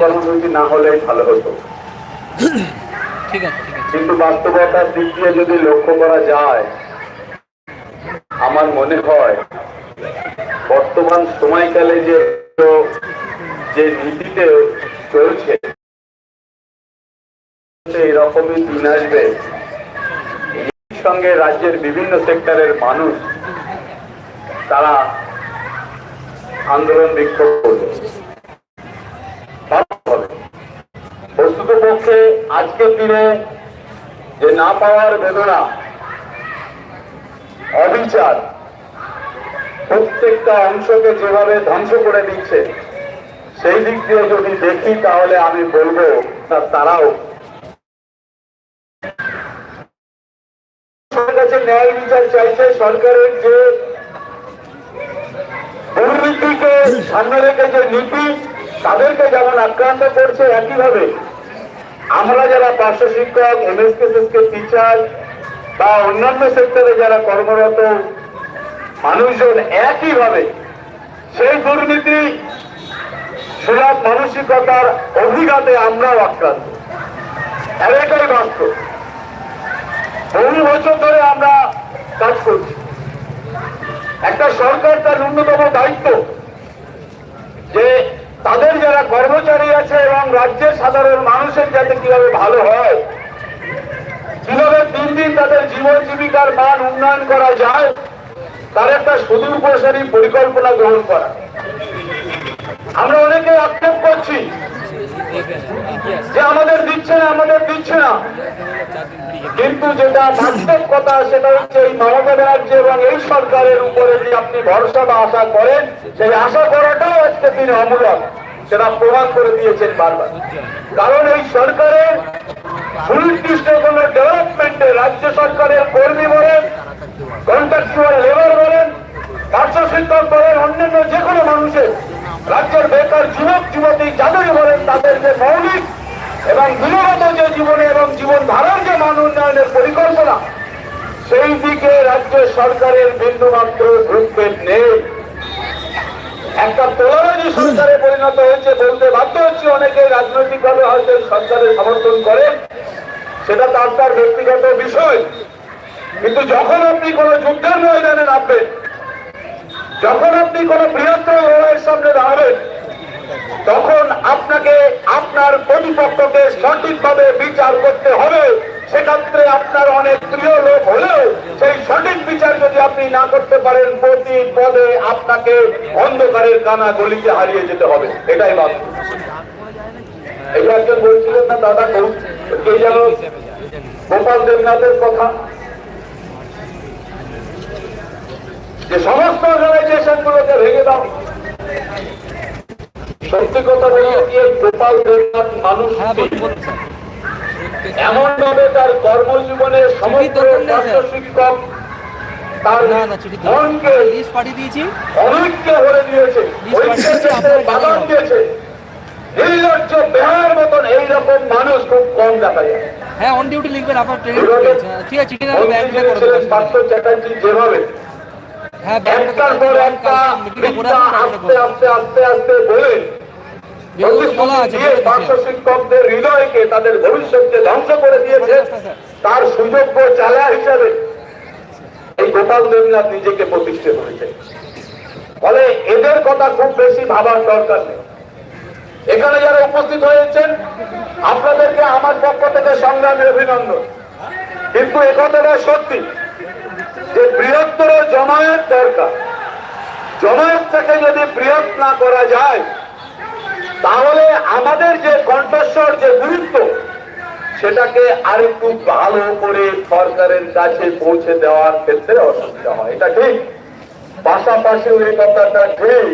কর্মসূচি না হলে ভালো হতো। কিন্তু বাস্তবতার দিক দিয়ে যদি লক্ষ্য করা যায় আমার মনে হয় বর্তমান সময়কালে যে যে নীতিতে চলছে দিন আসবে। সঙ্গে রাজ্যের বিভিন্ন সেক্টরের মানুষ তারা আন্দোলন বিক্ষোভ করবে। আজকের দিনে যে না পাওয়ার বেদনা, অবিচার প্রত্যেকটা অংশকে যেভাবে ধ্বংস করে দিচ্ছে, সেই দিক দিয়ে যদি দেখি, তাহলে আমি বলব তারাও। কাছে ন্যায় বিচার চাইছে সরকারের যে দুর্নীতিকে সামনে রেখে যে নীতি, তাদেরকে যেমন আক্রান্ত করছে, একইভাবে আমরা যারা পার্শ্ব শিক্ষক এমএসকে টিচার বা অন্যান্য সেক্টরে যারা কর্মরত মানুষজন একইভাবে সেই দুর্নীতি সুলভ মানসিকতার অভিঘাতে আমরাও আক্রান্ত। এলাকাই বাস্তব। বহু বছর ধরে আমরা কাজ করছি। একটা সরকার তার ন্যূনতম দায়িত্ব যে তাদের কর্মচারী আছে এবং রাজ্যের সাধারণ মানুষের যাতে কীভাবে ভালো হয়, কীভাবে দিন দিন তাদের জীবন জীবিকার মান উন্নয়ন করা যায়, তার একটা সুদূর প্রসারী পরিকল্পনা গ্রহণ করা। আমরা অনেকে আক্ষেপ করছি যে আমাদের দিচ্ছে না, আমাদের দিচ্ছে না। কিন্তু যেটা বাস্তব কথা, সেটা হচ্ছে এই মমতা ব্যানার্জি এবং এই সরকারের উপরে যে আপনি ভরসা বা আশা করেন, সেই আশা করাটাও আজকে তিনি অমূলক। সেটা প্রমাণ করে দিয়েছেন বারবার। কারণ এই সরকারের সুনির্দিষ্ট কোন ডেভেলপমেন্টে রাজ্য সরকারের কর্মী বলেন কন্ট্রাকচুয়াল লেবার বলেন শিক্ষক বলেন, অন্যান্য যে কোনো মানুষের, রাজ্যের বেকার যুবক, যুবতী যাদেরই বলেন তাদের যে মৌলিক এবং গুণগত যে জীবনে এবং জীবন ধারার যে মান উন্নয়নের পরিকল্পনা, সেই দিকে রাজ্য সরকারের বিন্দুমাত্র ভ্রুক্ষেপ নেই। একটা তোলাবাজি সরকারে পরিণত হয়েছে বলতে বাধ্য হচ্ছে অনেকে রাজনৈতিকভাবে হয়তো সরকারের সমর্থন করেন। সেটা তার তার ব্যক্তিগত বিষয়। কিন্তু যখন আপনি কোন যুদ্ধের ময়দানে নামবেন, যখন আপনি কোন বৃহত্তর লড়াইয়ের সামনে দাঁড়াবেন, তখন আপনাকে আপনার প্রতিপক্ষকে সঠিকভাবে বিচার করতে হবে। সেক্ষেত্রে আপনার অনেক প্রিয় লোক হলেও সেই সঠিক বিচার যদি আপনি না করতে পারেন প্রতি পদে আপনাকে অন্ধকারের কানা গলিতে হারিয়ে যেতে হবে। এটাই বাস্তব একজন বলছিলেন না, দাদা কৌ- কে যেন গোপাল দেবনাথের কথা। যে সমস্ত অর্গানাইজেশন গুলোকে ভেঙে দাও। সত্যি কথা গিয়ে গোপাল দেবনাথ মানুষ হ্যাঁ বলুন বলুন স্যার এমন ভাবে তার কর্মজীবনে। শিক্ষক তার মনকে অনৈক্য দিয়েছে। দিয়েছে। নির্লজ্জ বেহার মতন এইরকম মানুষ খুব কম দেখা যায়। হ্যাঁ অন ডিউটি লিখবেন আপনার ট্রেনিং ঠিক আছে চিঠি না ব্যাংকে করে ছিলেন পার্থ চ্যাটার্জি যেভাবে। হ্যাঁ ব্যাংকে একটার পর একটা আস্তে আস্তে আস্তে বলা আছে দিয়ে পার্শ্ব শিক্ষকদের হৃদয়কে তাদের ভবিষ্যৎকে ধ্বংস করে দিয়েছে তার সুযোগ্য চালা হিসাবে এই গোপাল দেবনাথ নিজেকে প্রতিষ্ঠিত করেছে ফলে এদের কথা খুব বেশি ভাবার দরকার নেই। এখানে যারা উপস্থিত হয়েছেন আপনাদেরকে আমার পক্ষ থেকে সংগ্রামী অভিনন্দন। কিন্তু একথাটা সত্যি যে বৃহত্তর জমায়েত দরকার। জমায়েত থেকে যদি বৃহৎ না করা যায় তাহলে আমাদের যে কণ্ঠস্বর, যে গুরুত্ব, সেটাকে আরেকটু ভালো করে সরকারের কাছে পৌঁছে দেওয়ার ক্ষেত্রে অসুবিধা হয়। এটা ঠিক। পাশাপাশি ওই কথাটা ঠিক।